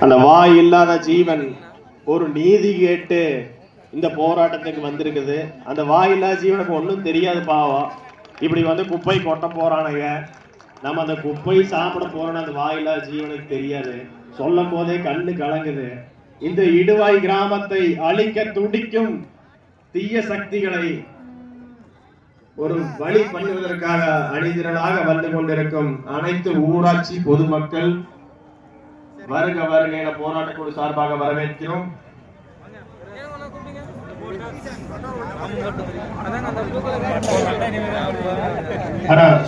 அந்த வாய் இல்லாத ஜீவன் ஒரு நீதி கேட்டு இந்த போராட்டத்துக்கு வந்திருக்குது. அந்த வாய் இல்லாத ஜீவனுக்கு ஒன்றும் தெரியாது பாவம். இப்படி வந்து குப்பை கொட்ட போறானுங்க. நம்ம அந்த குப்பை சாப்பிட போறோம்னு அந்த வாய் இல்லாத ஜீவனுக்கு தெரியாது. சொல்லும் போதே கண்ணு கலங்குது. இந்த இடுவாய் கிராமத்தை அழிக்க துடிக்கும் தீய சக்திகளை ஒரு வழி பண்ணுவதற்காக அணிதிரளாக வந்து கொண்டிருக்கும் அனைத்து ஊராட்சி பொதுமக்கள் வருக வருக என போராட்டக்குழு சார்பாக வரவேற்கிறோம்.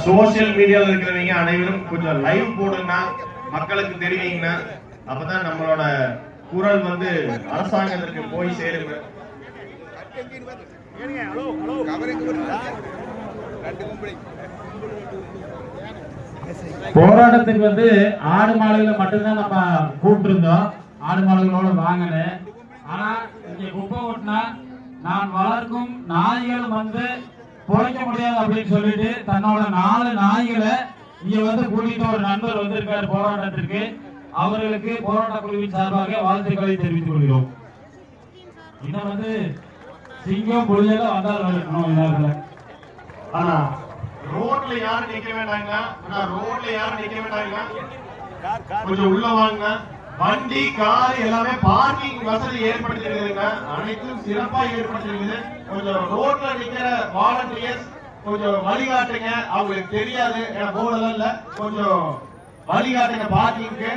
சோசியல் மீடியால இருக்கிறவங்க அனைவரும் கொஞ்சம் லைவ் போடுங்க மக்களுக்கு தெரிவிங்கன்னா அப்பதான் நம்மளோட குரல் வந்து அரசாங்கத்திற்கு போய் சேருங்க. போராட்டத்துக்கு வந்து ஆடு மாடுகளை மட்டும்தான் நம்ம கூப்பிட்டுருந்தோம். ஆடு மாடுகளோட வாங்கினேன் ஆனா இங்க குப்பை ஓட்டினா நான் வளர்க்கும் நாய்கள் வந்து பொழைக்க முடியாது அப்படின்னு சொல்லிட்டு தன்னோட நாலு நாய்களை இங்க வந்து கூட்டிட்டு ஒரு நண்பர் வந்திருக்காரு போராட்டத்திற்கு. அவர்களுக்கு போராட்ட குழுவின் சார்பாக வாழ்த்துக்களை தெரிவித்துக் கொள்கிறோம். இன்னும் வந்து சிங்கம் புலியெல்லாம் வந்தால் இருக்கணும்? இந்த ஆனா ரோட்ல யாரும் நிக்க வேண்டாங்க ஆனா ரோட்ல யாரும் நிக்க வேண்டாங்க கொஞ்சம் உள்ள வாங்க. வண்டி கார் எல்லாமே பார்க்கிங் வசதி ஏற்படுத்திருக்குதுங்க அனைத்தும் சிறப்பா ஏற்படுத்திருக்குது கொஞ்சம் ரோட்ல நிக்கிற வாலண்டியர்ஸ் கொஞ்சம் வழிகாட்டுங்க அவங்களுக்கு தெரியாது. ஏன்னா போர்டெல்லாம் இல்ல. கொஞ்சம் வழிகாட்டுங்க பார்க்கிங்க்கு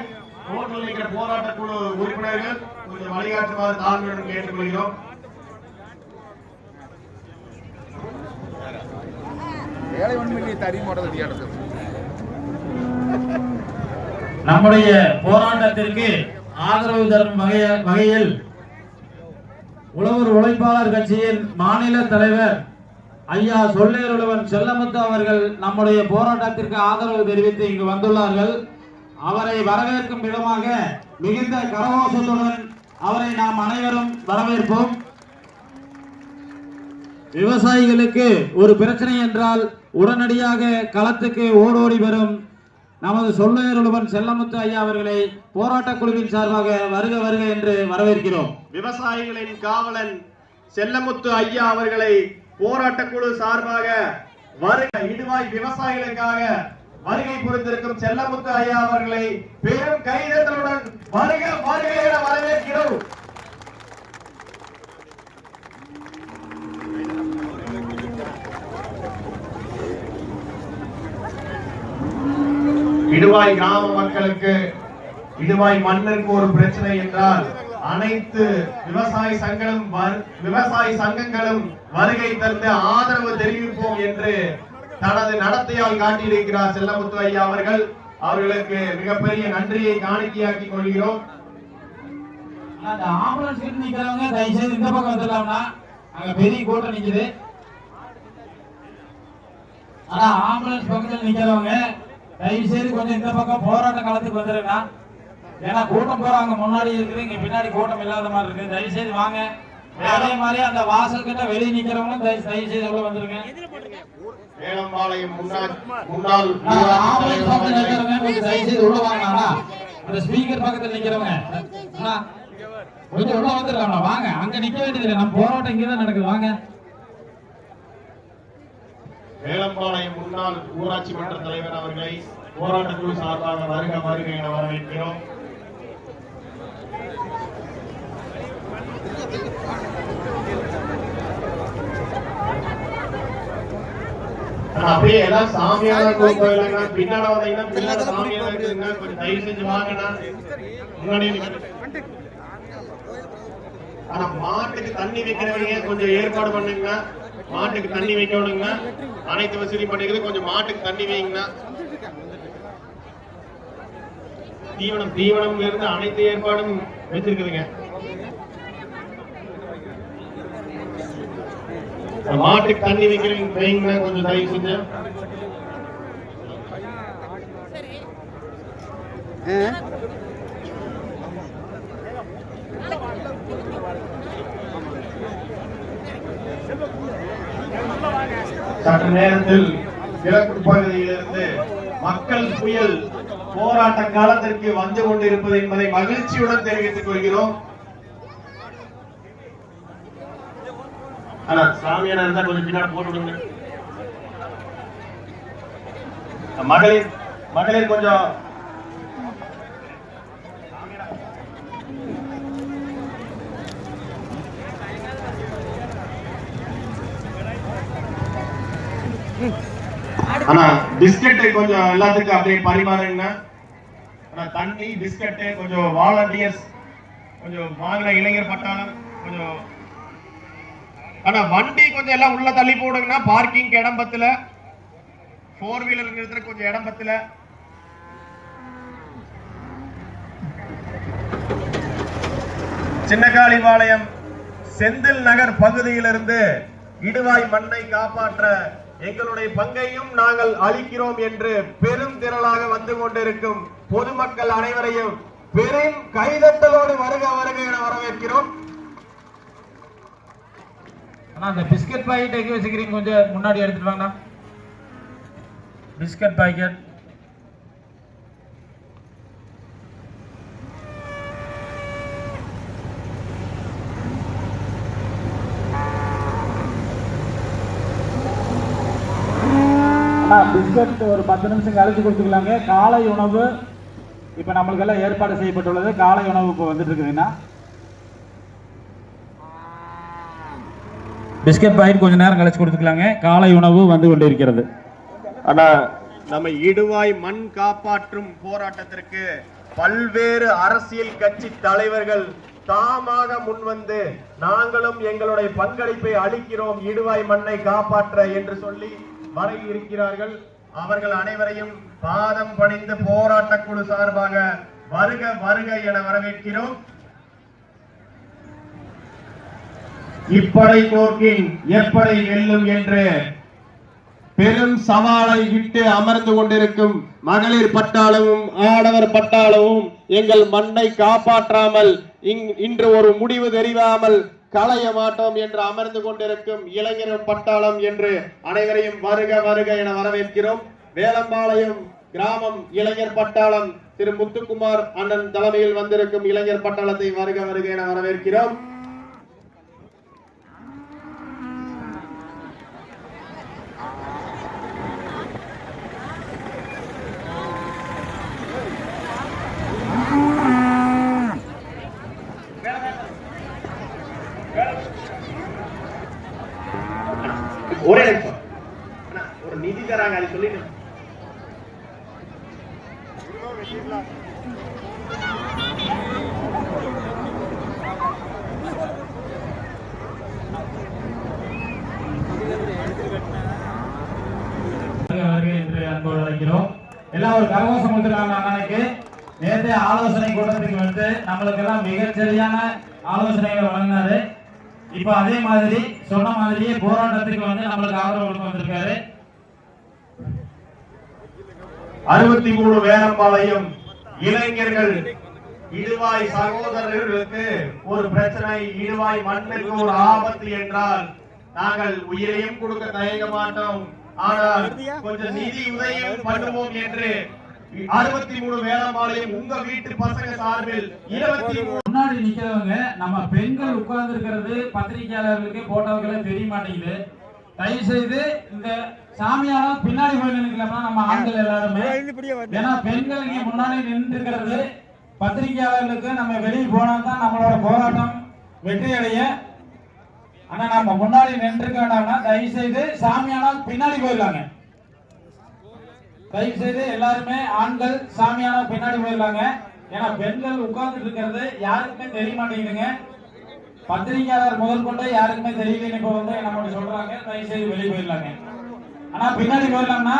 ரோட்ல நிக்கிற போராட்ட குழு உறுப்பினர்கள் கொஞ்சம் வழிகாட்டுமாறு தாழ்மையுடன் கேட்டுக்கொள்கிறோம். ஏழை நம்முடைய போராட்டத்திற்கு ஆதரவு தரும் வகைய- வகையில் உழவர் உழைப்பாளர் கட்சியின் மாநில தலைவர் ஐயா சொல்லேருளவன் செல்லமுத்து அவர்கள் நம்முடைய போராட்டத்திற்கு ஆதரவு தெரிவித்து இங்கு வந்துள்ளார்கள். அவரை வரவேற்கும் விதமாக மிகுந்த கரகோஷத்துடன் அவரை நாம் அனைவரும் வரவேற்போம். விவசாயிகளுக்கு ஒரு பிரச்சனை என்றால் உடனடியாக களத்துக்கு ஓடோடி வரும். நமது சொல்லுவன் செல்லமுத்து ஐயா அவர்களை போராட்டக் குழுவின் சார்பாக வருக வருக என்று வரவேற்கிறோம். விவசாயிகளின் காவலன் செல்லமுத்து ஐயா அவர்களை போராட்டக்குழு சார்பாக வருக இடுவாய் விவசாயிகளுக்காக வருகை புரிந்திருக்கும் செல்லமுத்து ஐயா அவர்களை பெரும் கைதத்தலுடன் வருக வருக என வரவேற்கிறோம். இடுவாய் கிராம மக்களுக்கு இடுவாய் மண்ணிற்கு ஒரு பிரச்சனை என்றால் அனைத்து விவசாய சங்கங்களும் விவசாய சங்கங்களும் வருகை தந்து ஆதரவு தெரிவிப்போம் என்று தனது நடத்தையால் காட்டியிருக்கிறார் செல்லமுத்து ஐயா அவர்கள். அவர்களுக்கு மிகப்பெரிய நன்றியை காணிக்கையாக்கி கொள்கிறோம். அந்த ஆம்புலன்ஸ் கிட்ட நிக்கிறவங்க தயவு இந்த பக்கம் வந்துடலாம்னா அங்க பெரிய கூட்டம் நிக்குது. ஆனா ஆம்புலன்ஸ் பக்கத்துல நிக்கிறவங்க தயவு செய்து கொஞ்சம் இந்த பக்கம் போராட்ட காலத்துக்கு வந்துருங்க. ஏன்னா கூட்டம் போறாங்க முன்னாடி இருக்குது. இங்க பின்னாடி கூட்டம் இல்லாத மாதிரி இருக்கு. தயவு செய்து வாங்க. அதே மாதிரி அந்த வாசல் கிட்ட வெளியே நிக்கிறவங்க தயவு செய்து உள்ள வந்துருங்க. வேளம்பாளையம் முன்னாள் தயவு செய்து உள்ள வாங்க அண்ணா. அந்த ஸ்பீக்கர் பக்கத்துல நிக்கிறவங்க. அண்ணா, கொஞ்சம் உள்ள வந்துடலாம்ண்ணா வாங்க. அங்க நிக்க வேண்டியதில்லை. நம்ம போராட்டம் இங்கதான் நடக்குது. வாங்க. வேளம்பாளையம் முன்னாள் ஊராட்சி மன்ற தலைவர் அவர்களை போராட்டக்குழு சார்பாக வருக வருக என வரவேற்கிறோம். ஆனா, அப்படியே எல்லாம் சாமியார போயிடலாங்க பின்னால வந்தீங்கன்னா பின்னால சாமியார் இருக்குதுங்க கொஞ்சம் தயவு செஞ்சு வாங்கண்ணா. முன்னாடி ஆனா மாட்டுக்கு தண்ணி வைக்கிறவங்க கொஞ்சம் ஏற்பாடு பண்ணுங்க. மாட்டுக்கு தண்ணி வைக்கணுங்க அனைத்து வசதி பண்ணிக்கிறது கொஞ்சம் மாட்டுக்கு தண்ணி வைங்கண்ணா தீவனம் தீவனம் இருந்து அனைத்து ஏற்பாடும் வச்சிருக்குதுங்க. மாட்டுக்கு தண்ணி வைக்கிறீங்க வைங்கண்ணா கொஞ்சம் தயவு செஞ்சு. சற்று நேரத்தில் கிழக்கு பகுதியிலிருந்து மக்கள் புயல் போராட்ட காலத்திற்கு வந்து கொண்டிருப்பது என்பதை மகிழ்ச்சியுடன் தெரிவித்துக் கொள்கிறோம். ஆனா சாமியார் இருந்தா கொஞ்சம் பின்னாடி போட்டு விடுங்க மகளிர் மகளிர் கொஞ்சம் ஆனா பிஸ்கட் கொஞ்சம் எல்லாத்துக்கும் அப்படியே பரிமாறுங்கண்ணா ஆனா தண்ணி பிஸ்கட் கொஞ்சம் வாலண்டியர்ஸ் கொஞ்சம் வாங்கின இளைஞர் பட்டாளம் கொஞ்சம் ஆனா வண்டி கொஞ்சம் எல்லாம் உள்ள தள்ளி போடுங்கன்னா பார்க்கிங் இடம் பத்தல ஃபோர் வீலர் நிறுத்துற கொஞ்சம் இடம் பத்தல சின்னகாளிபாளையம் செந்தில் நகர் பகுதியிலிருந்து இடுவாய் மண்ணை காப்பாற்ற எங்களுடைய பங்கையும் நாங்கள் அளிக்கிறோம் என்று பெரும் திரளாக வந்து கொண்டிருக்கும் பொதுமக்கள் அனைவரையும் பெரும் கைதட்டலோடு வருக வருக என வரவேற்கிறோம். அந்த பிஸ்கட் பாக்கெட் எங்க வச்சுக்கிறீங்க? கொஞ்சம் முன்னாடி எடுத்துட்டு வாங்கண்ணா. Biscuit packet. அண்ணா பிஸ்கட் ஒரு பத்து நிமிஷம் கழிச்சு கொடுத்துக்கலாங்க காலை உணவு இப்போ நம்மளுக்கெல்லாம் ஏற்பாடு செய்யப்பட்டுள்ளது. காலை உணவு இப்போ வந்துட்டு இருக்குதுண்ணா பிஸ்கட் பாக்கெட் கொஞ்ச நேரம் கழிச்சு கொடுத்துக்கலாங்க காலை உணவு வந்து கொண்டிருக்கிறது. ஆனா நம்ம இடுவாய் மண் காப்பாற்றும் போராட்டத்திற்கு பல்வேறு அரசியல் கட்சி தலைவர்கள் தாமாக முன்வந்து நாங்களும் எங்களுடைய பங்களிப்பை அளிக்கிறோம். இடுவாய் மண்ணை காப்பாற்ற என்று சொல்லி வர இருக்கிறார்கள் அவர்கள் அனைவரையும் பாதம் பணிந்து போராட்ட குழு சார்பாக வருக வருக என வரவேற்கிறோம். இப்படை போக்கின் எப்படை வெல்லும் என்று பெரும் சவாலை விட்டு அமர்ந்து கொண்டிருக்கும் மகளிர் பட்டாளமும் ஆடவர் பட்டாளமும் எங்கள் மண்ணை காப்பாற்றாமல் இன்று ஒரு முடிவு தெரியாமல் களைய மாட்டோம் என்று அமர்ந்து கொண்டிருக்கும் இளைஞர் பட்டாளம் என்று அனைவரையும் வருக வருக என வரவேற்கிறோம். வேலம்பாளையம் கிராமம் இளைஞர் பட்டாளம் திரு முத்துக்குமார் அண்ணன் தலைமையில் வந்திருக்கும் இளைஞர் பட்டாளத்தை வருக வருக என வரவேற்கிறோம். ஒரே நிமிஷம் ஒரு நிதி தராங்க அது சொல்லி அன்போடு அழைக்கிறோம். எல்லாம் ஒரு கரகோஷம் கொடுத்துருக்காங்க அண்ணனுக்கு நேற்று ஆலோசனை கூட்டத்துக்கு வந்து நம்மளுக்கு எல்லாம் மிகச்சரியான ஆலோசனைகள் வழங்கினாரு. இப்போ அதே மாதிரி சொன்ன மாதிரியே போராட்டத்துக்கு வந்து நம்மளுக்கு ஆதரவு கொடுக்க வந்திருக்காரு. அறுபத்தி மூணு வேலம்பாளையம் இளைஞர்கள் இடுவாய் சகோதரர்களுக்கு ஒரு பிரச்சனை இடுவாய் மண்ணுக்கு ஒரு ஆபத்து என்றால் நாங்கள் உயிரையும் கொடுக்க தயங்க மாட்டோம். ஆனால் கொஞ்சம் நிதி உதவியும் பண்ணுவோம் என்று அறுபத்தி மூணு வேலம்பாளையம் உங்க வீட்டு பசங்க சார்பில் இருபத்தி முன்னாடி நிக்கிறவங்க நம்ம பெண்கள் உட்கார்ந்து இருக்கிறது பத்திரிகையாளர்களுக்கு போட்டோக்களே தெரிய மாட்டேங்குது. தயவு செய்து இந்த சாமியாரும் பின்னாடி போய் நினைக்கலாமா நம்ம ஆண்கள் எல்லாருமே. ஏன்னா பெண்கள் இங்க முன்னாடி நின்று இருக்கிறது பத்திரிகையாளர்களுக்கு நம்ம வெளியே போனா தான் நம்மளோட போராட்டம் வெற்றி அடைய ஆனா நம்ம முன்னாடி நின்று வேண்டாம்னா தயவு செய்து சாமியானா பின்னாடி போயிடலாங்க. தயவு செய்து எல்லாருமே ஆண்கள் சாமியான பின்னாடி போயிடலாங்க. ஏன்னா பெண்கள் உட்கார்ந்துட்டு இருக்கிறது யாருக்குமே தெரிய மாட்டேங்குதுங்க. பத்திரிகையாளர் முதல் கொண்டு யாருக்குமே தெரியலன்னு இப்போ வந்து என்ன சொல்றாங்க. தயவு செய்து வெளியே போயிடலாங்க. ஆனா பின்னாடி போயிடலாம்னா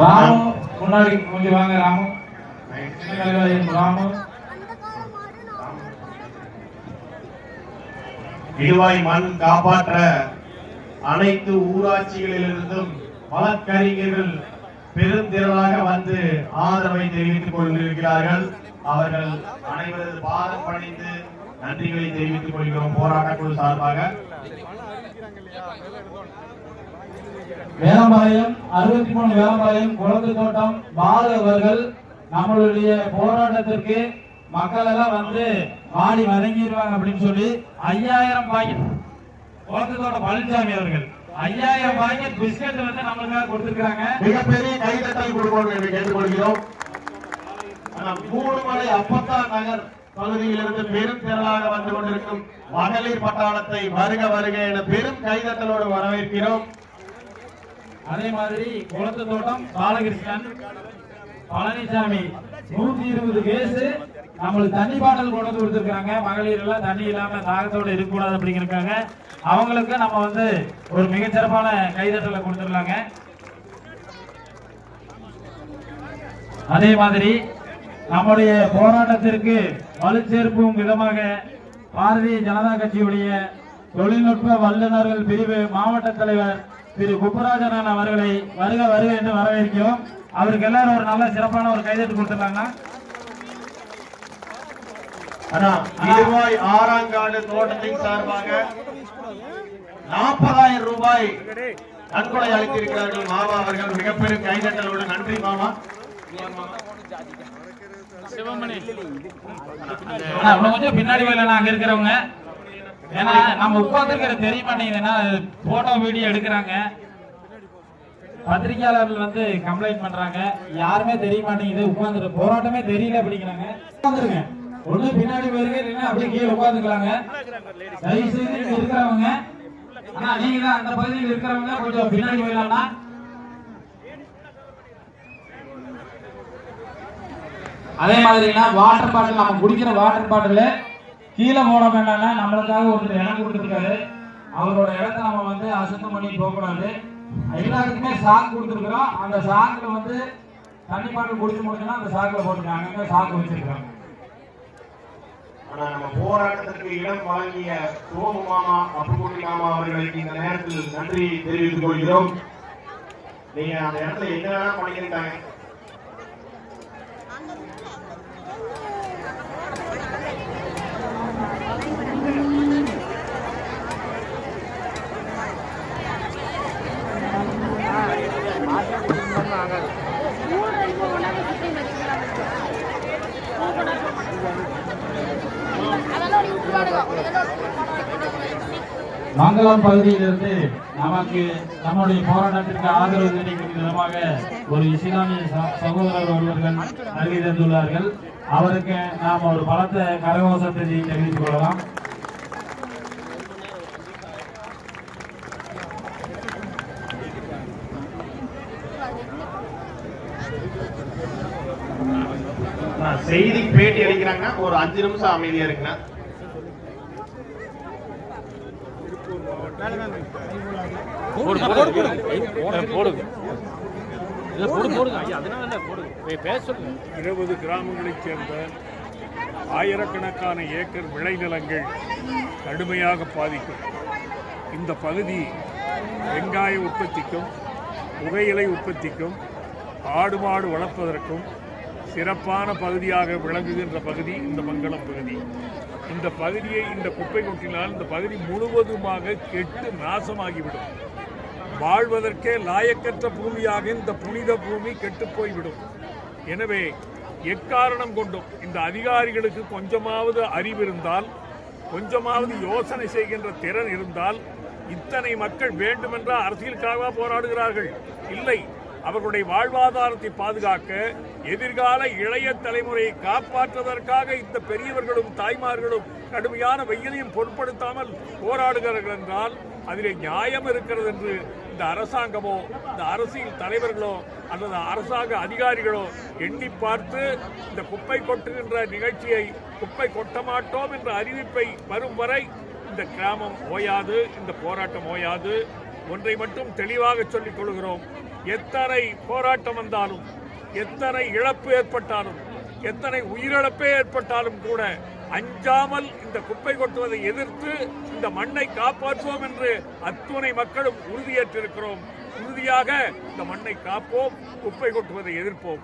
ராமு முன்னாடி கொஞ்சம் வாங்க ராமு ராமு இடுவாய் மண் காப்பாற்ற அனைத்து ஊராட்சிகளிலிருந்தும் வழக்கறிஞர்கள் பெருந்திரளாக வந்து ஆதரவை தெரிவித்துக் கொண்டிருக்கிறார்கள். அவர்கள் அனைவரது பாதம் பணிந்து நன்றிகளை தெரிவித்துக் கொள்கிறோம். போராட்ட குழு சார்பாக. வேலம்பாளையம் அறுபத்தி மூணு வேலம்பாளையம் குழந்தை தோட்டம் பாலு அவர்கள் நம்மளுடைய போராட்டத்திற்கு மக்கள் எல்லாம் வந்து மாடி வதங்கிடுவாங்க அப்படின்னு சொல்லி ஐயாயிரம் பாக்கெட் குழந்தை தோட்டம் பழனிசாமி அவர்கள் ஐயாயிரம் பாக்கெட் பிஸ்கட் வந்து நம்மளுக்காக கொடுத்துருக்காங்க மிகப்பெரிய கைதட்டல் கொடுக்கணும் என்று கேட்டுக்கொள்கிறோம். ஆனால் கூடுமலை அப்பத்தான் நகர் பகுதியிலிருந்து பெரும் திரளாக வந்து கொண்டிருக்கும் மகளிர் பட்டாளத்தை வருக வருக என பெரும் கைதட்டலோடு வரவேற்கிறோம். அதே மாதிரி குளத்து தோட்டம் பாலகிருஷ்ணன் பழனிசாமி நூத்தி இருபது கேஸ். நம்மளுக்கு தண்ணி பாட்டில் கொண்டு வந்து கொடுத்துருக்காங்க. மகளிர் எல்லாம் தண்ணி இல்லாம தாகத்தோட இருக்கக்கூடாது அப்படிங்கிறக்காங்க அவங்களுக்கு நம்ம வந்து ஒரு மிகச்சிறப்பான கைதட்டலை கொடுத்துடலாங்க அதே மாதிரி நம்முடைய போராட்டத்திற்கு வலுச்சேர்ப்பும் விதமாக பாரதிய ஜனதா கட்சியுடைய தொழில்நுட்ப வல்லுநர்கள் பிரிவு மாவட்ட தலைவர் திரு குப்பராஜன் அவர்களை வருக வருக என்று வரவேற்கிறோம். அவருக்கு எல்லாரும் ஒரு நல்ல சிறப்பான ஒரு கைதட்டு கொடுத்துருக்காங்க. ஆனா இருவாய் ஆறாங்காடு தோட்டத்தின் சார்பாக நாற்பதாயிரம் ரூபாய் நன்கொடை அளித்திருக்கிறார்கள் மாமா அவர்கள். மிகப்பெரும் கைதட்டலோடு நன்றி மாமா. பின்னாடி அங்க இருக்கிறவங்க. ஏன்னா நம்ம உட்காந்துருக்கிற தெரிய மாட்டேங்குதுன்னா போட்டோ வீடியோ எடுக்கிறாங்க. பத்திரிகையாளர்கள் வந்து கம்ப்ளைண்ட் பண்றாங்க. யாருமே தெரிய மாட்டேங்குது. உட்கார்ந்து போராட்டமே தெரியல அப்படிங்கிறாங்க. உட்காந்துருங்க ஒண்ணு பின்னாடி போயிருங்க இல்லைன்னா அப்படியே கீழே உட்காந்துக்கலாங்க தயவு செய்து இருக்கிறவங்க ஆனா நீங்க தான் அந்த பகுதியில் இருக்கிறவங்க கொஞ்சம் பின்னாடி போயிடலாம்னா. அதே மாதிரினா வாட்டர் பாட்டில் நம்ம குடிக்கிற வாட்டர் பாட்டில் கீழே போட வேண்டாம்னா நம்மளுக்காக ஒருத்தர் இடம் கொடுத்துருக்காரு. அவரோட இடத்த நம்ம வந்து அசுத்தம் பண்ணி போகக்கூடாது. எல்லாருக்குமே சாக்கு கொடுத்துருக்குறோம். அந்த சாக்குல வந்து தண்ணி பாட்டில் குடிச்சு முடிச்சுன்னா அந்த சாக்குல போட்டுருக்காங்க சாக்கு வச்சிருக்காங்க ஆனா நம்ம போராட்டத்திற்கு இடம் வழங்கிய சோமு மாமா அப்புக்குட்டி மாமா அவர்களுக்கு இந்த நேரத்தில் நன்றி தெரிவித்துக் கொள்கிறோம். நீங்க அந்த இடத்துல என்ன வேணாலும் பண்ணிக்கிட்டாங்க நீ மங்களம் பகுதியிலிருந்து நமக்கு நம்முடைய போராட்டத்திற்கு ஆதரவு கிடைக்கும் விதமாக ஒரு இஸ்லாமிய சகோதரர் ஒருவர்கள் வருகை தந்துள்ளார்கள் அவருக்கு நாம் ஒரு பலத்த கரகோசத்தை தெரிவித்துக் கொள்ளலாம். நான் செய்திக்கு பேட்டி அளிக்கிறாங்கன்னா ஒரு அஞ்சு நிமிஷம் அமைதியா இருக்குன்னா இருக்குண்ணா இருபது கிராமங்களைச் சேர்ந்த ஆயிரக்கணக்கான ஏக்கர் விளைநிலங்கள் கடுமையாக பாதிக்கும். இந்த பகுதி வெங்காய உற்பத்திக்கும் புகையிலை உற்பத்திக்கும் ஆடு மாடு வளர்ப்பதற்கும் சிறப்பான பகுதியாக விளங்குகின்ற பகுதி இந்த மங்களம் பகுதி. இந்த பகுதியை இந்த குப்பை கொட்டினால் இந்த பகுதி முழுவதுமாக கெட்டு நாசமாகிவிடும். வாழ்வதற்கே லாயக்கற்ற பூமியாக இந்த புனித பூமி கெட்டுப் போய்விடும். எனவே எக்காரணம் கொண்டும் இந்த அதிகாரிகளுக்கு கொஞ்சமாவது அறிவு இருந்தால் கொஞ்சமாவது யோசனை செய்கின்ற திறன் இருந்தால் இத்தனை மக்கள் வேண்டுமென்றால் அரசியலுக்காக போராடுகிறார்கள்? இல்லை. அவர்களுடைய வாழ்வாதாரத்தை பாதுகாக்க எதிர்கால இளைய தலைமுறையை காப்பாற்றுவதற்காக இந்த பெரியவர்களும் தாய்மார்களும் கடுமையான வெயிலையும் பொருட்படுத்தாமல் போராடுகிறார்கள் என்றால் அதிலே நியாயம் இருக்கிறது என்று இந்த அரசாங்கமோ இந்த அரசியல் தலைவர்களோ அல்லது அரசாங்க அதிகாரிகளோ எண்ணி பார்த்து இந்த குப்பை கொட்டுகின்ற நிகழ்ச்சியை குப்பை கொட்ட மாட்டோம் என்ற அறிவிப்பை வரும் வரை இந்த கிராமம் ஓயாது இந்த போராட்டம் ஓயாது. ஒன்றை மட்டும் தெளிவாக சொல்லிக் கொள்கிறோம். எத்தனை போராட்டம் வந்தாலும் எத்தனை இழப்பு ஏற்பட்டாலும் எத்தனை உயிரிழப்பே ஏற்பட்டாலும் கூட அஞ்சாமல் இந்த குப்பை கொட்டுவதை எதிர்த்து இந்த மண்ணை காப்பாற்றுவோம் என்று அத்துணை மக்களும் உறுதியேற்றிருக்கிறோம். உறுதியாக இந்த மண்ணை காப்போம் குப்பை கொட்டுவதை எதிர்ப்போம்.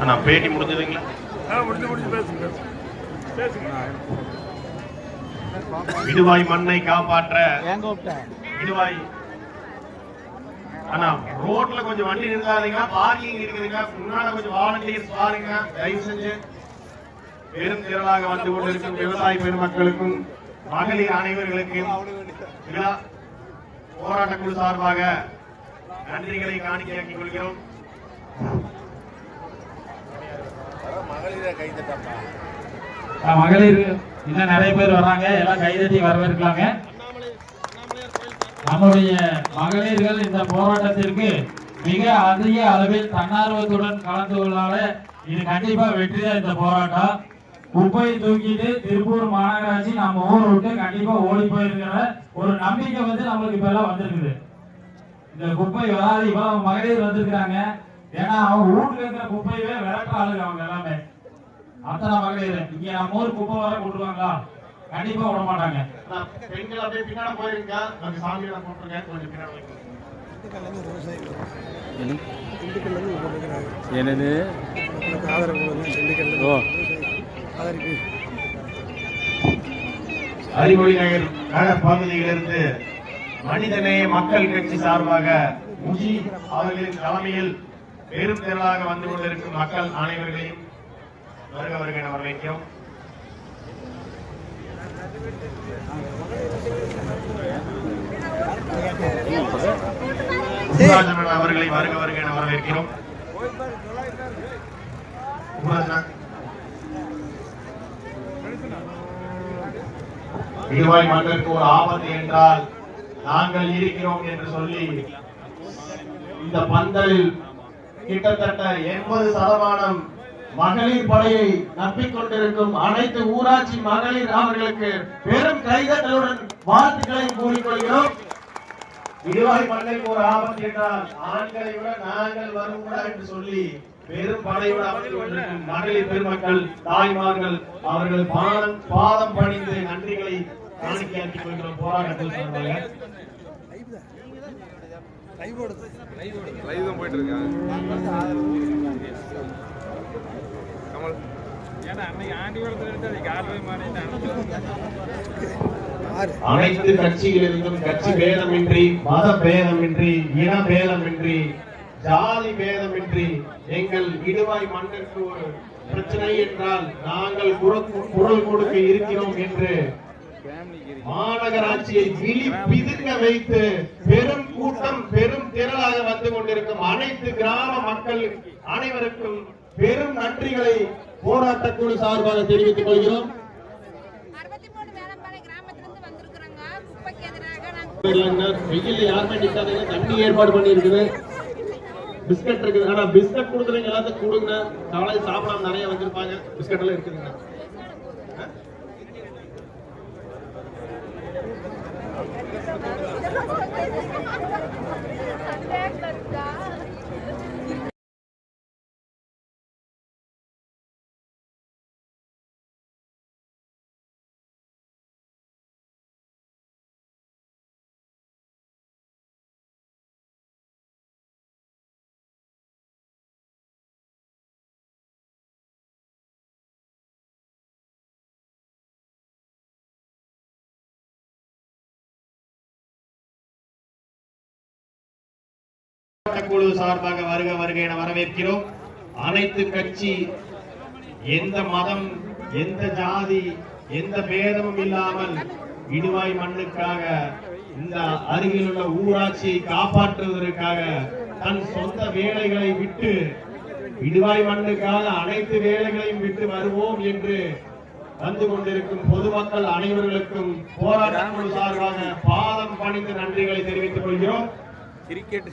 அண்ணா பேட்டி முடிஞ்சதுங்களா? முடிஞ்சு முடிஞ்சு பேசுங்க பேசுங்க. இடுவாய் மண்ணை காப்பாற்ற இடுவாய். அண்ணா ரோட்ல கொஞ்சம் வண்டி நிறுத்தாதீங்க. பார்க்கிங் இருக்குதுங்க. முன்னால கொஞ்சம் வாலண்டியர்ஸ் பாருங்க. தயவு செஞ்சு பெரும் திரளாக வந்து கொண்டிருக்கும் விவசாய பெருமக்களுக்கும் மகளிர் அனைவர்களுக்கும் விழா போராட்ட குழு சார்பாக நன்றிகளை காணிக்கையாக்கிக் கொள்கிறோம். மகளிர் இன்னும் நிறைய பேர் வர்றாங்க. எல்லாம் கைதட்டி வரவேற்கலாங்க. நம்முடைய மகளிர்கள் இந்த போராட்டத்திற்கு மிக அதிக அளவில் தன்னார்வத்துடன் கலந்து கொள்ளால இது கண்டிப்பா வெற்றி தான் இந்த போராட்டம். குப்பையை தூக்கிட்டு திருப்பூர் மாநகராட்சி நம்ம ஊர் விட்டு கண்டிப்பா ஓடி போயிருக்கிற ஒரு நம்பிக்கை வந்து நம்மளுக்கு இப்ப எல்லாம் வந்திருக்குது. இந்த குப்பை வராது இப்ப மகளிர் வந்திருக்கிறாங்க. ஏன்னா அவங்க வீட்டுல இருக்கிற குப்பையவே விரட்டுற ஆளுங்க அவங்க எல்லாமே. அத்தனை மகளிர். இங்க நம்ம ஊர் குப்பை வர கொண்டுருவாங்களா? கண்டிப்பா விட மாட்டாங்க. அண்ணா, பெண்கள் அப்படியே பின்னாடி போயிருங்க கொஞ்சம் சாமியில போட்டுருங்க கொஞ்சம் பின்னாடி வைங்க. என்னது? ஓ. அறிவொளி நகர் நகர் பகுதியிலிருந்து மனிதநேய மக்கள் கட்சி சார்பாக முஜி அவர்களின் தலைமையில் பெரும் திரளாக வந்து கொண்டிருக்கும் மக்கள் அனைவர்களையும் வருக வருக என வரவேற்கிறோம். அவர்களை வருக வருக என வரவேற்கிறோம். சுப்ராஜன் இடுவாய் மண்ணிற்கு ஒரு ஆபத்து என்றால் நாங்கள் இருக்கிறோம் என்று சொல்லி இந்த பந்தலில் கிட்டத்தட்ட எண்பது சதமானம் மகளிர் படையை நம்பிக்கொண்டிருக்கும் அனைத்து ஊராட்சி மகளிர் அவர்களுக்கு பெரும் கைதட்டலுடன் வாழ்த்துக்களை கூறிக்கொள்கிறோம். இடுவாய் மண்ணிற்கு ஒரு ஆபத்து என்றால் ஆண்களை விட நாங்கள் வருவோம் என்று சொல்லி பெரும் படையோடு மகளிர் பெருமக்கள் தாய்மார்கள் அவர்கள் பாதம் பாதம் பணிந்து நன்றிகளை காணிக்கையாக்கிக் கொள்கிறோம் போராட்டத்தில் லைவ் தான் போயிட்டு இருக்காங்க அனைத்து கட்சிகளிலிருந்தும் கட்சி பேதமின்றி மத பேதமின்றி இன பேதமின்றி ஜாதி பேதமின்றி எங்கள் இடுவாய் மண்ணிற்கு ஒரு பிரச்சனை என்றால் நாங்கள் குரல் குரல் கொடுக்க இருக்கிறோம் என்று மாநகராட்சியை விழி பிதுங்க வைத்து பெரும் கூட்டம் பெரும் திரளாக வந்து கொண்டிருக்கும் அனைத்து கிராம மக்கள் அனைவருக்கும் பெரும் நன்றிகளை போராட்ட குழு சார்பாக தெரிவித்துக் கொள்கிறோம். வெயில்ல யாருமே நிக்காதீங்க தண்ணி ஏற்பாடு பண்ணி இருக்குது பிஸ்கட் இருக்குது. ஆனா பிஸ்கட் கொடுக்குறீங்க எல்லாத்துக்கும் கொடுங்க. காலை சாப்பிடாம நிறைய வந்திருப்பாங்க. பிஸ்கட் எல்லாம் இருக்குதுங்க. குழு சார்பாக வருக வருக என வரவேற்கிறோம். அனைத்து கட்சி எந்த மதம் எந்த ஜாதி எந்த பேதமும் இல்லாமல் இடுவாய் மண்ணுக்காக இந்த அருகில் உள்ள ஊராட்சியை காப்பாற்றுவதற்காக தன் சொந்த வேலைகளை விட்டு இடுவாய் மண்ணுக்காக அனைத்து வேலைகளையும் விட்டு வருவோம் என்று வந்து கொண்டிருக்கும் பொதுமக்கள் அனைவர்களுக்கும் போராட்டம் சார்பாக பாதம் பணிந்து நன்றிகளை தெரிவித்துக் கொள்கிறோம். கிரிக்கெட்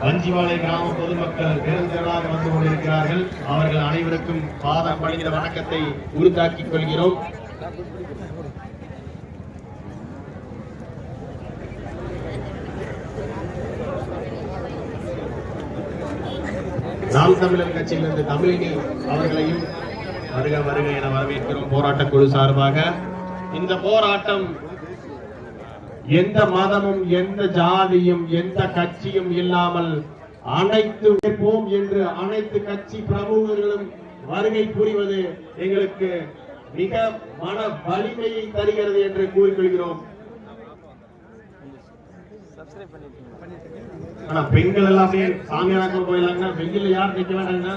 வஞ்சிவாலை கிராம பொதுமக்கள் பெருந்திரளாக வந்து கொண்டிருக்கிறார்கள். அவர்கள் அனைவருக்கும் பாதம் பணிகிற வணக்கத்தை உறுத்தாக்கிக் கொள்கிறோம். நாம் தமிழர் கட்சியிலிருந்து தமிழினி அவர்களையும் வருக வருக என வரவேற்கிறோம். போராட்ட குழு சார்பாக. இந்த போராட்டம் எந்த மதமும் எந்த ஜாதியும் எந்த கட்சியும் இல்லாமல் அனைத்து வைப்போம் என்று அனைத்து கட்சி பிரமுகர்களும் வருகை புரிவது எங்களுக்கு மிக மன வலிமையை தருகிறது என்று கூறிக்கொள்கிறோம். ஆனா பெண்கள் எல்லாமே சாமியாக்கம் போயிடலாங்க. வெயில்ல யார் நிக்க வேண்டாங்க?